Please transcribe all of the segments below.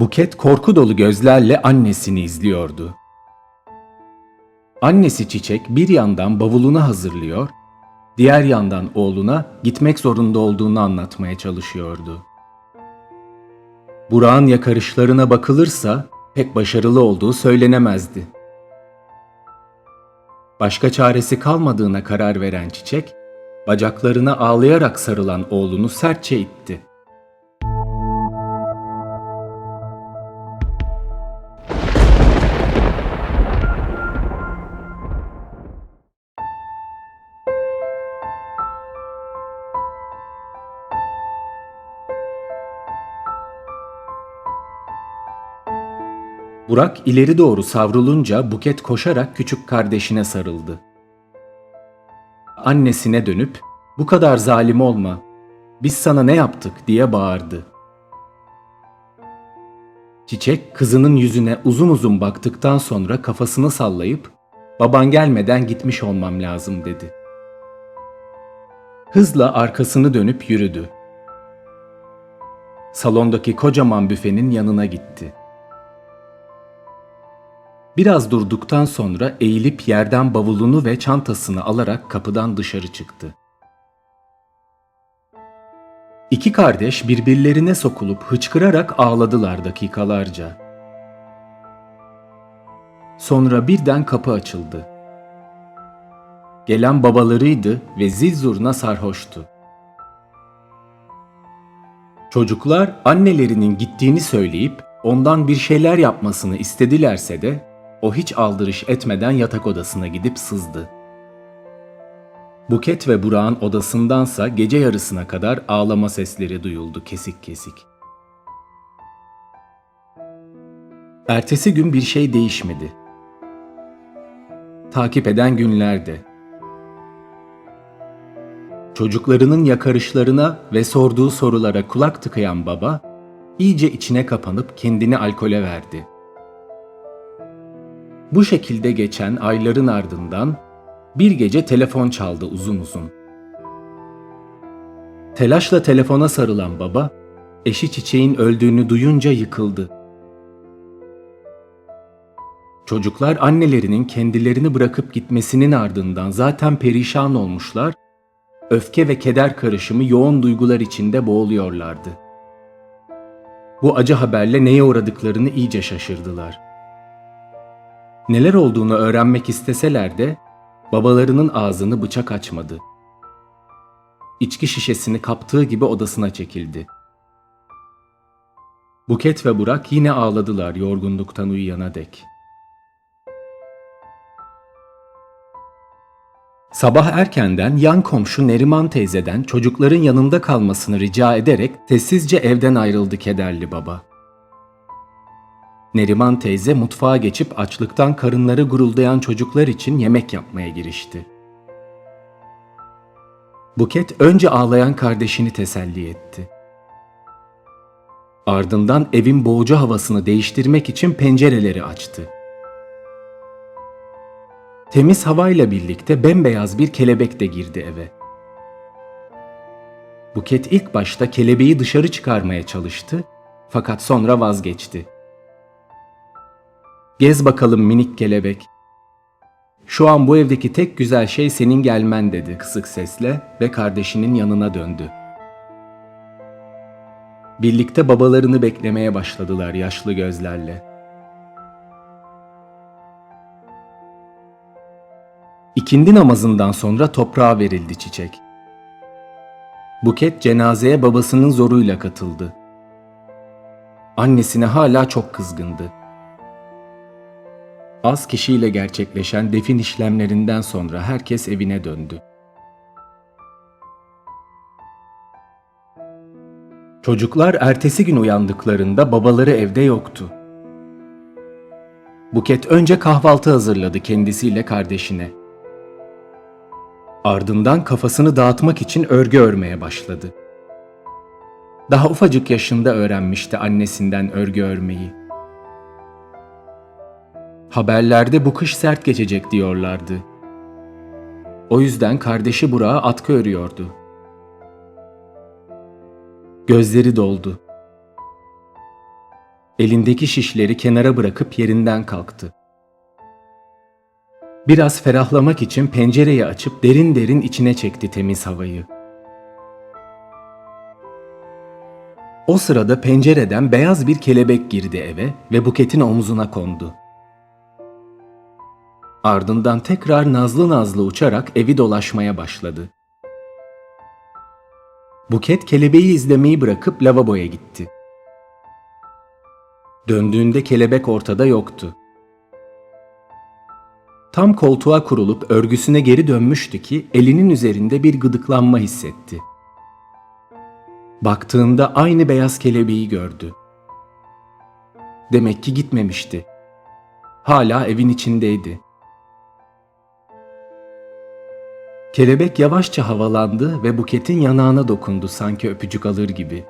Buket korku dolu gözlerle annesini izliyordu. Annesi Çiçek bir yandan bavulunu hazırlıyor, diğer yandan oğluna gitmek zorunda olduğunu anlatmaya çalışıyordu. Burak'ın yakarışlarına bakılırsa pek başarılı olduğu söylenemezdi. Başka çaresi kalmadığına karar veren Çiçek, bacaklarına ağlayarak sarılan oğlunu sertçe itti. Burak ileri doğru savrulunca Buket koşarak küçük kardeşine sarıldı. Annesine dönüp "Bu kadar zalim olma. Biz sana ne yaptık?" diye bağırdı. Çiçek kızının yüzüne uzun uzun baktıktan sonra kafasını sallayıp "Baban gelmeden gitmiş olmam lazım." dedi. Hızla arkasını dönüp yürüdü. Salondaki kocaman büfenin yanına gitti. Biraz durduktan sonra eğilip yerden bavulunu ve çantasını alarak kapıdan dışarı çıktı. İki kardeş birbirlerine sokulup hıçkırarak ağladılar dakikalarca. Sonra birden kapı açıldı. Gelen babalarıydı ve zil zurna sarhoştu. Çocuklar annelerinin gittiğini söyleyip ondan bir şeyler yapmasını istedilerse de o hiç aldırış etmeden yatak odasına gidip sızdı. Buket ve Burak'ın odasındansa gece yarısına kadar ağlama sesleri duyuldu kesik kesik. Ertesi gün bir şey değişmedi. Takip eden günlerde. Çocuklarının yakarışlarına ve sorduğu sorulara kulak tıkayan baba, iyice içine kapanıp kendini alkole verdi. Bu şekilde geçen ayların ardından bir gece telefon çaldı uzun uzun. Telaşla telefona sarılan baba, eşi çiçeğin öldüğünü duyunca yıkıldı. Çocuklar annelerinin kendilerini bırakıp gitmesinin ardından zaten perişan olmuşlar, öfke ve keder karışımı yoğun duygular içinde boğuluyorlardı. Bu acı haberle neye uğradıklarını iyice şaşırdılar.'' Neler olduğunu öğrenmek isteseler de babalarının ağzını bıçak açmadı. İçki şişesini kaptığı gibi odasına çekildi. Buket ve Burak yine ağladılar yorgunluktan uyuyana dek. Sabah erkenden yan komşu Neriman teyzeden çocukların yanında kalmasını rica ederek sessizce evden ayrıldı kederli baba. Neriman teyze mutfağa geçip açlıktan karınları guruldayan çocuklar için yemek yapmaya girişti. Buket önce ağlayan kardeşini teselli etti. Ardından evin boğucu havasını değiştirmek için pencereleri açtı. Temiz havayla birlikte bembeyaz bir kelebek de girdi eve. Buket ilk başta kelebeği dışarı çıkarmaya çalıştı fakat sonra vazgeçti. Gez bakalım minik kelebek. Şu an bu evdeki tek güzel şey senin gelmen dedi kısık sesle ve kardeşinin yanına döndü. Birlikte babalarını beklemeye başladılar yaşlı gözlerle. İkindi namazından sonra toprağa verildi çiçek. Buket cenazeye babasının zoruyla katıldı. Annesine hala çok kızgındı. Az kişiyle gerçekleşen defin işlemlerinden sonra herkes evine döndü. Çocuklar ertesi gün uyandıklarında babaları evde yoktu. Buket önce kahvaltı hazırladı kendisiyle kardeşine. Ardından kafasını dağıtmak için örgü örmeye başladı. Daha ufacık yaşında öğrenmişti annesinden örgü örmeyi. Haberlerde bu kış sert geçecek diyorlardı. O yüzden kardeşi Burak'a atkı örüyordu. Gözleri doldu. Elindeki şişleri kenara bırakıp yerinden kalktı. Biraz ferahlamak için pencereyi açıp derin derin içine çekti temiz havayı. O sırada pencereden beyaz bir kelebek girdi eve ve Buket'in omzuna kondu. Ardından tekrar nazlı nazlı uçarak evi dolaşmaya başladı. Buket kelebeği izlemeyi bırakıp lavaboya gitti. Döndüğünde kelebek ortada yoktu. Tam koltuğa kurulup örgüsüne geri dönmüştü ki elinin üzerinde bir gıdıklanma hissetti. Baktığında aynı beyaz kelebeği gördü. Demek ki gitmemişti. Hala evin içindeydi. Kelebek yavaşça havalandı ve Buket'in yanağına dokundu sanki öpücük alır gibi.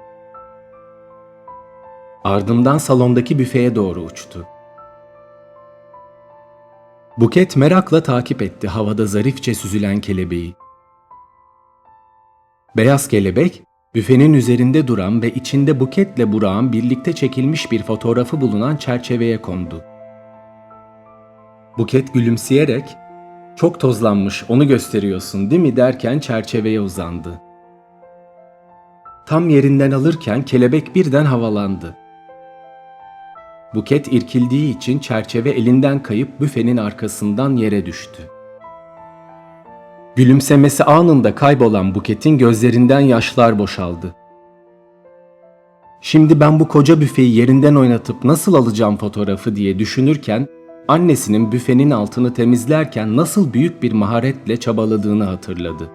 Ardından salondaki büfeye doğru uçtu. Buket merakla takip etti havada zarifçe süzülen kelebeği. Beyaz kelebek, büfenin üzerinde duran ve içinde Buket'le Burak'ın birlikte çekilmiş bir fotoğrafı bulunan çerçeveye kondu. Buket gülümseyerek, "Çok tozlanmış, onu gösteriyorsun, değil mi?" derken çerçeveye uzandı. Tam yerinden alırken kelebek birden havalandı. Buket irkildiği için çerçeve elinden kayıp büfenin arkasından yere düştü. Gülümsemesi anında kaybolan Buket'in gözlerinden yaşlar boşaldı. Şimdi ben bu koca büfeyi yerinden oynatıp nasıl alacağım fotoğrafı diye düşünürken annesinin büfenin altını temizlerken nasıl büyük bir maharetle çabaladığını hatırladı.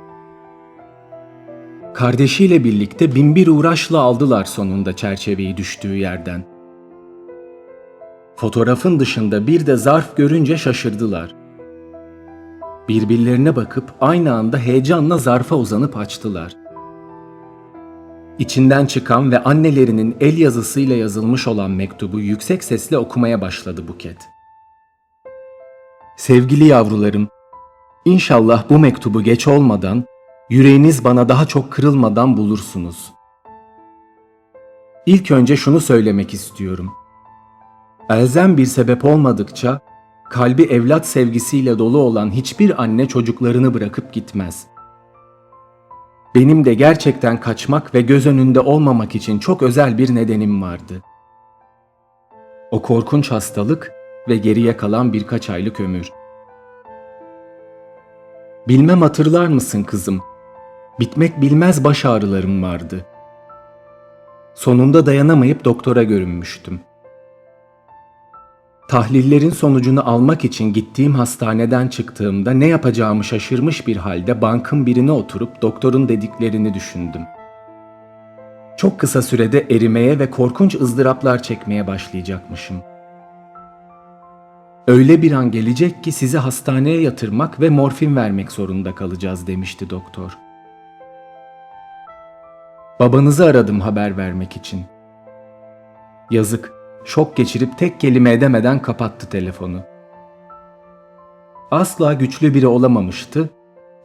Kardeşiyle birlikte binbir uğraşla aldılar sonunda çerçeveyi düştüğü yerden. Fotoğrafın dışında bir de zarf görünce şaşırdılar. Birbirlerine bakıp aynı anda heyecanla zarfa uzanıp açtılar. İçinden çıkan ve annelerinin el yazısıyla yazılmış olan mektubu yüksek sesle okumaya başladı Buket. Sevgili yavrularım, inşallah bu mektubu geç olmadan, yüreğiniz bana daha çok kırılmadan bulursunuz. İlk önce şunu söylemek istiyorum.'' Elzem bir sebep olmadıkça kalbi evlat sevgisiyle dolu olan hiçbir anne çocuklarını bırakıp gitmez. Benim de gerçekten kaçmak ve göz önünde olmamak için çok özel bir nedenim vardı. O korkunç hastalık ve geriye kalan birkaç aylık ömür. Bilmem hatırlar mısın kızım? Bitmek bilmez baş ağrılarım vardı. Sonunda dayanamayıp doktora görünmüştüm.'' Tahlillerin sonucunu almak için gittiğim hastaneden çıktığımda ne yapacağımı şaşırmış bir halde bankın birine oturup doktorun dediklerini düşündüm. Çok kısa sürede erimeye ve korkunç ızdıraplar çekmeye başlayacakmışım. Öyle bir an gelecek ki sizi hastaneye yatırmak ve morfin vermek zorunda kalacağız demişti doktor. Babanızı aradım haber vermek için. Yazık, şok geçirip tek kelime edemeden kapattı telefonu. Asla güçlü biri olamamıştı.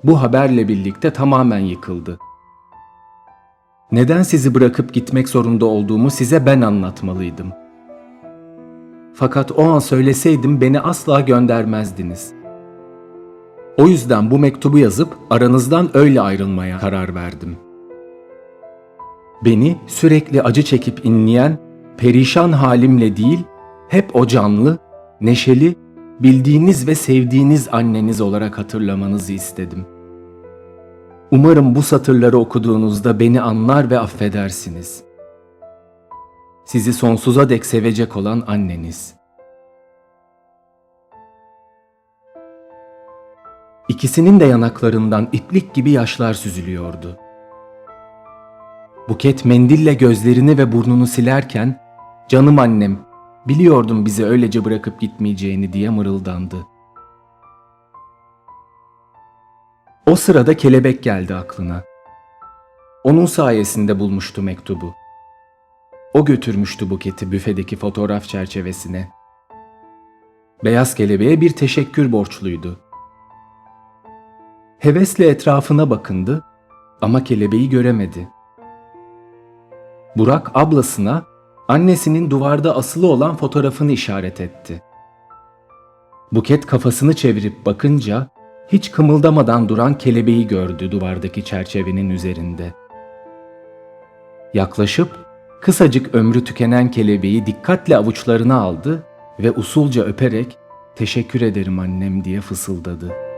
Bu haberle birlikte tamamen yıkıldı. Neden sizi bırakıp gitmek zorunda olduğumu size ben anlatmalıydım. Fakat o an söyleseydim beni asla göndermezdiniz. O yüzden bu mektubu yazıp aranızdan öyle ayrılmaya karar verdim. Beni sürekli acı çekip inleyen perişan halimle değil, hep o canlı, neşeli, bildiğiniz ve sevdiğiniz anneniz olarak hatırlamanızı istedim. Umarım bu satırları okuduğunuzda beni anlar ve affedersiniz. Sizi sonsuza dek sevecek olan anneniz. İkisinin de yanaklarından iplik gibi yaşlar süzülüyordu. Buket mendille gözlerini ve burnunu silerken Canım annem, biliyordum bizi öylece bırakıp gitmeyeceğini diye mırıldandı. O sırada kelebek geldi aklına. Onun sayesinde bulmuştu mektubu. O götürmüştü buketi büfedeki fotoğraf çerçevesine. Beyaz kelebeğe bir teşekkür borçluydu. Hevesle etrafına bakındı ama kelebeği göremedi. Burak ablasına Annesinin duvarda asılı olan fotoğrafını işaret etti. Buket kafasını çevirip bakınca hiç kımıldamadan duran kelebeği gördü duvardaki çerçevenin üzerinde. Yaklaşıp kısacık ömrü tükenen kelebeği dikkatle avuçlarına aldı ve usulca öperek "Teşekkür ederim annem." diye fısıldadı.